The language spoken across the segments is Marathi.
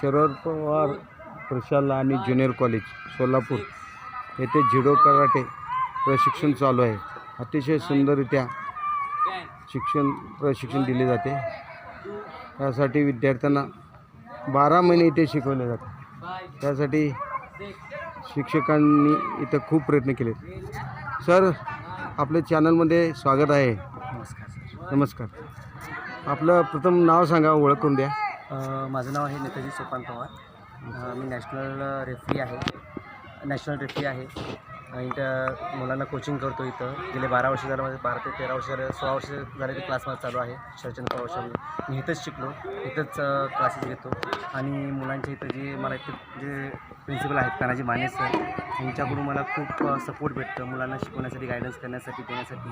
शरद पवार प्रशाला आणि ज्युनियर कॉलेज सोलापूर येथे झिडो कराटे प्रशिक्षण चालू आहे. अतिशय सुंदररित्या शिक्षण प्रशिक्षण दिले जाते. त्यासाठी विद्यार्थ्यांना बारा महिने इथे शिकवले जाते त्यासाठी शिक्षकांनी इथं खूप प्रयत्न केले सर आपल्या चॅनलमध्ये स्वागत आहे. नमस्कार. आपलं प्रथम नाव सांगा ओळख करून द्या. माझं नाव आहे नेताजी सोपान पवार. मी नॅशनल रेफ्री आहे. नॅशनल रेफ्री आहे. आणि इथं मुलांना कोचिंग करतो इथं. गेले बारा वर्ष झालं माझे बारा ते तेरा वर्ष झाले सोळा वर्ष झाले ते क्लास माझा चालू आहे. शरचंद पवार मी इथंच शिकलो. इथंच क्लासेस घेतो. आणि मुलांच्या इथं जे मला इथे जे प्रिन्सिपल आहेत तानाजी माने सर यांच्याकडून मला खूप सपोर्ट भेटतं. मुलांना शिकवण्यासाठी गायडन्स करण्यासाठी देण्यासाठी.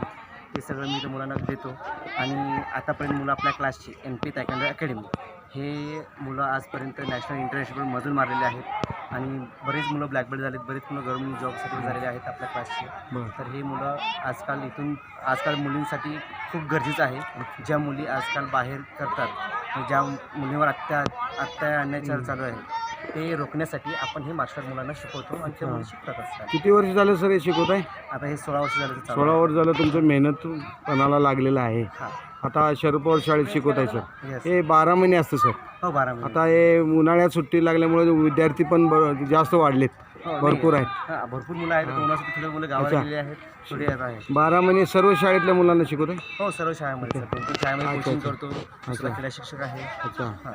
ते सगळं मी इथं मुलांना देतो. आणि आतापर्यंत मुलं आपल्या क्लासची एम पी तायकांडो अकॅडमी हे मुलं आजपर्यंत नॅशनल इंटरनॅशनल मधून मारलेले आहेत. आणि बरेच मुलं ब्लॅक बेल्ट झालेत बरेच मुलं गव्हर्नमेंट जॉबसाठी झालेले आहेत आपल्या क्लासचे तर हे मुलं आजकाल इथून आजकाल मुलींसाठी खूप गरजेचं आहे. ज्या मुली आजकाल बाहेर करतात ज्या मुलींवर अत्या अत्या अत्याचार चालू आहे ते रोखण्यासाठी आपण हे मास्टर मुलांना शिकवतो आणि ते मुली शिकतात असतात किती वर्ष झालं सर हे शिकवत आहे आता हे सोळा वर्ष झालं चालू सोळा वर्ष झालं तुमचं मेहनत पणाला लागलेलं आहे. हां. आता शरद पवार शाळेत शिकवत आहे सर. येस हे बारा महिने असतं सर. हो बारा महिने. आता हे उन्हाळ्यात सुट्टी लागल्यामुळे विद्यार्थी पण ब- जास्त वाढलेत. हो, नाही. भरपूर आहेत. हां भरपूर मुलं आहेत. उन्हासाठी थोडे मुलं गावाला अच्छा. गेलेली आहेत. थोडे आता आहेत. बारा महिने सर्व शाळेतल्या मुलांना शिकवत आहे हो सर्व शाळेमध्ये सर. दोन तीन शाळेमध्ये अच्छा, कोचिंग अच्छा. करतो दुसरा क्रीडा शिक्षक आहे. अच्छा. हां.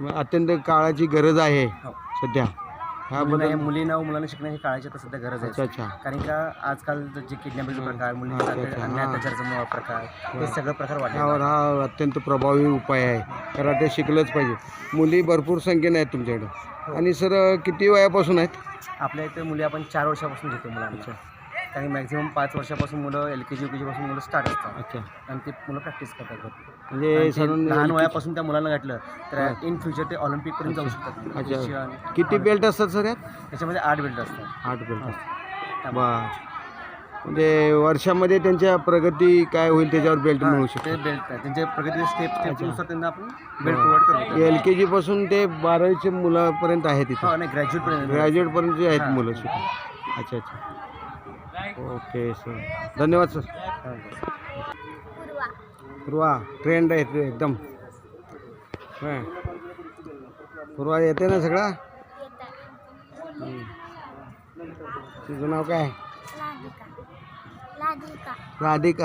मग अत्यंत काळाची गरज आहे हो. सध्या. मुलींना ह्याबद्दल मुलींना व मुलांना शिकण्याची काळाची आता सध्या गरज अच्छा आहे. अच्छा कारण का आजकाल जे किडनॅपिंगचे प्रकार मुलींचा अच्छा, अच्छा. अन्याय हां. अत्याचाराचा प्रकार हे. सगळं प्रकार यावर हा अत्यंत प्रभावी उपाय आहे. कराटे शिकलंच पाहिजे. मुली भरपूर संख्येने आहेत तुमच्याकडे. आणि सर किती वयापासून आहेत? आपल्या इथे मुली आपण चार वर्षापासून घेतो मुलांना. कारण मॅक्झिमम पाच वर्षापासून मुलं एल के जी यू के जीपासून मुलं स्टार्ट असतात. अच्छा. आणि ते मुलं प्रॅक्टिस करतात. म्हणजे आणि ते साधारण लहान वयापासून त्या मुलांना घातलं तर इन फ्युचर ते ऑलिम्पिकपर्यंत जाऊ शकतात. अच्छा. एशियन किती बेल्ट असतात सर यात? त्याच्यामध्ये आठ बेल्ट असतात. आठ बेल्ट बर म्हणजे वर्षामध्ये त्यांच्या प्रगती काय होईल त्याच्यावर बेल्ट मिळू शकतो ते बेल्ट त्यांचे प्रगती स्टेप स्टेपनुसार त्यांना आपण बेल्ट. प्रोव्हाइड करतो एल के जी पासून ते बारावीच्या मुलापर्यंत आहेत इथे? हो नाही ग्रॅज्युएट पर्यंत. ग्रॅज्युएटपर्यंत जे आहेत. मुलं शिकून अच्छा अच्छा. Okay sir. धन्यवाद सर. पूर्वा. ट्रेंड आहे ते एकदम. हां पूर्वा येते ना सगळा. तुझं नाव काय? राधिका.